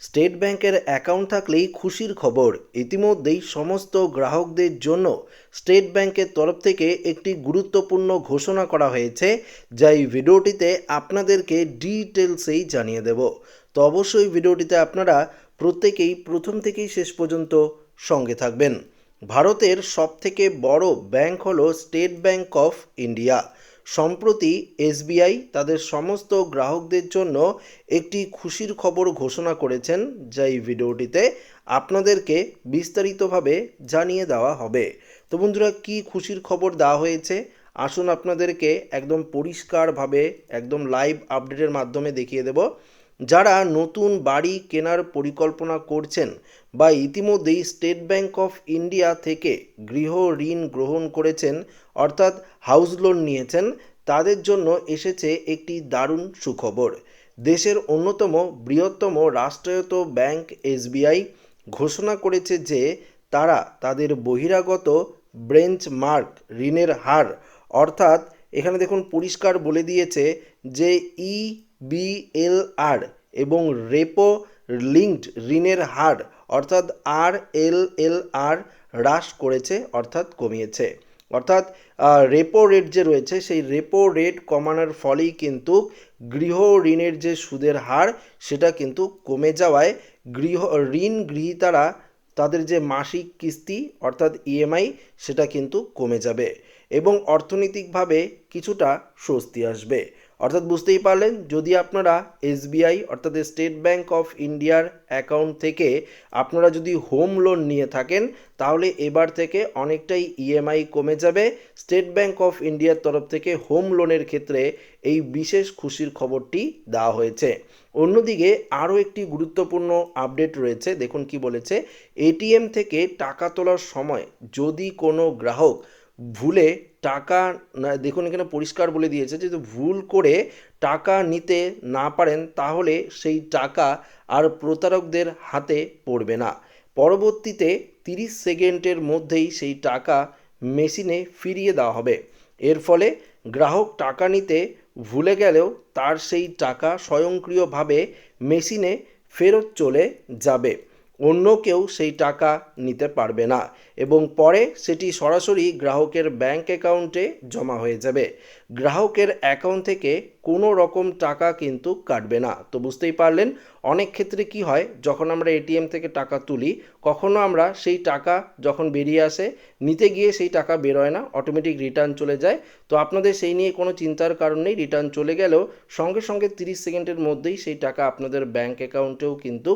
State ব্যাংকের account থাকলেই খুশির খবর। ইতিমধ্যেই সমস্ত গ্রাহকদের জন্য স্টেট ব্যাংকের তরফ থেকে একটি গুরুত্বপূর্ণ ঘোষণা করা হয়েছে, যা এই ভিডিওটিতে আপনাদেরকে ডিটেলসেই জানিয়ে দেব। তো অবশ্যই ভিডিওটিতে আপনারা প্রত্যেকেই প্রথম থেকেই শেষ পর্যন্ত সঙ্গে থাকবেন। ভারতের সবথেকে বড় ব্যাংক হলো স্টেট ব্যাংক অফ ইন্ডিয়া। সম্প্রতি এসবিআই তাদের সমস্ত গ্রাহকদের জন্য একটি খুশির খবর ঘোষণা করেছেন, যা এই ভিডিওটিতে আপনাদেরকে বিস্তারিতভাবে জানিয়ে দেওয়া হবে। তো বন্ধুরা, কি খুশির খবর দেওয়া হয়েছে? আসুন আপনাদেরকে একদম পরিষ্কারভাবে, একদম লাইভ আপডেটের মাধ্যমে দেখিয়ে দেব। যারা নতুন বাড়ি কেনার পরিকল্পনা করছেন বা ইতিমধ্যেই স্টেট ব্যাংক অফ ইন্ডিয়া থেকে গৃহ ঋণ গ্রহণ করেছেন, অর্থাৎ হাউস লোন নিয়েছেন তাদের জন্য এসেছে একটি দারুণ সুখবর। দেশের অন্যতম বৃহত্তম রাষ্ট্রায়ত্ত ব্যাংক এসবিআই ঘোষণা করেছে যে, তারা তাদের বহিরাগত ব্রেঞ্চ মার্ক ঋণের হার, অর্থাৎ এখানে দেখুন পরিষ্কার বলে দিয়েছে যে, ই বিএলআর এবং রেপো লিঙ্কড ঋণের হার, অর্থাৎ আর এল এল আর হ্রাস করেছে, অর্থাৎ কমিয়েছে। অর্থাৎ রেপো রেট যে রয়েছে, সেই রেপো রেট কমানোর ফলেই কিন্তু গৃহ ঋণের যে সুদের হার, সেটা কিন্তু কমে যাওয়ায় গৃহ, ঋণ গৃহীতারা তাদের যে মাসিক কিস্তি, অর্থাৎ ইএমআই সেটা কিন্তু কমে যাবে এবং অর্থনৈতিকভাবে কিছুটা স্বস্তি আসবে। অর্থাৎ বুঝতেই পারলেন, যদি আপনারা এসবিআই, অর্থাৎ স্টেট ব্যাঙ্ক অফ ইন্ডিয়ার অ্যাকাউন্ট থেকে আপনারা যদি হোম লোন নিয়ে থাকেন, তাহলে এবার থেকে অনেকটাই ইএমআই কমে যাবে। স্টেট ব্যাঙ্ক অফ ইন্ডিয়ার তরফ থেকে হোম লোনের ক্ষেত্রে এই বিশেষ খুশির খবরটি দেওয়া হয়েছে। অন্যদিকে আরও একটি গুরুত্বপূর্ণ আপডেট রয়েছে, দেখুন কি বলেছে এটিএম থেকে টাকা তোলার সময় যদি কোনো গ্রাহক ভুলে টাকা দেখুন এখানে পরিষ্কার বলে দিয়েছে যদি ভুল করে টাকা নিতে না পারেন, তাহলে সেই টাকা আর প্রতারকদের হাতে পড়বে না। পরবর্তীতে তিরিশ সেকেন্ডের মধ্যেই সেই টাকা মেশিনে ফিরিয়ে দেওয়া হবে। এর ফলে গ্রাহক টাকা নিতে ভুলে গেলেও তার সেই টাকা স্বয়ংক্রিয়ভাবে মেশিনে ফেরত চলে যাবে। অন্য কেউ সেই টাকা নিতে পারবে না এবং পরে সেটি সরাসরি গ্রাহকের ব্যাংক অ্যাকাউন্টে জমা হয়ে যাবে। গ্রাহকের অ্যাকাউন্ট থেকে কোনো রকম টাকা কিন্তু কাটবে না। তো বুঝতেই পারলেন অনেক ক্ষেত্রে কি হয়, যখন আমরা এটিএম থেকে টাকা তুলি, কখনো আমরা সেই টাকা যখন বেরিয়ে আসে, নিতে গিয়ে সেই টাকা বেরোয় না অটোমেটিক রিটার্ন চলে যায়। তো আপনাদের সেই নিয়ে কোনো চিন্তার কারণ নেই রিটার্ন চলে গেলেও সঙ্গে সঙ্গে তিরিশ সেকেন্ডের মধ্যেই সেই টাকা আপনাদের ব্যাংক অ্যাকাউন্টেও কিন্তু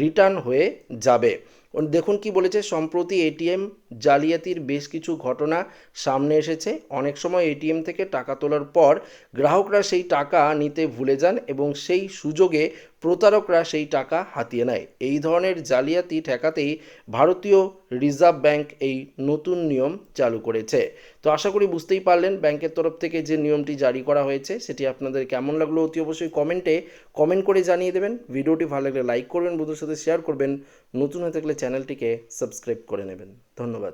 রিটার্ন হয়ে যাবে। দেখুন কি বলেছে, সম্প্রতি এটিএম জালিয়াতির বেশ কিছু ঘটনা সামনে এসেছে। অনেক সময় এটিএম থেকে টাকা তোলার পর গ্রাহকরা সেই টাকা নিতে ভুলে যান এবং সেই সুযোগে প্রতারকরা সেই টাকা হাতিয়ে নেয়। এই ধরনের জালিয়াতি ঠেকাতেই ভারতীয় রিজার্ভ ব্যাংক এই নতুন নিয়ম চালু করেছে। তো আশা করি বুঝতেই পারলেন ব্যাংকের তরফ থেকে যে নিয়মটি জারি করা হয়েছে, সেটি আপনাদের কেমন লাগল অতি অবশ্যই কমেন্টে কমেন্ট করে জানিয়ে দেবেন। ভিডিওটি ভালো লাগলে লাইক করবেন, বন্ধুদের সাথে শেয়ার করবেন। নতুন হয়ে থাকলে চ্যানেলটিকে সাবস্ক্রাইব করে নেবেন। ধন্যবাদ।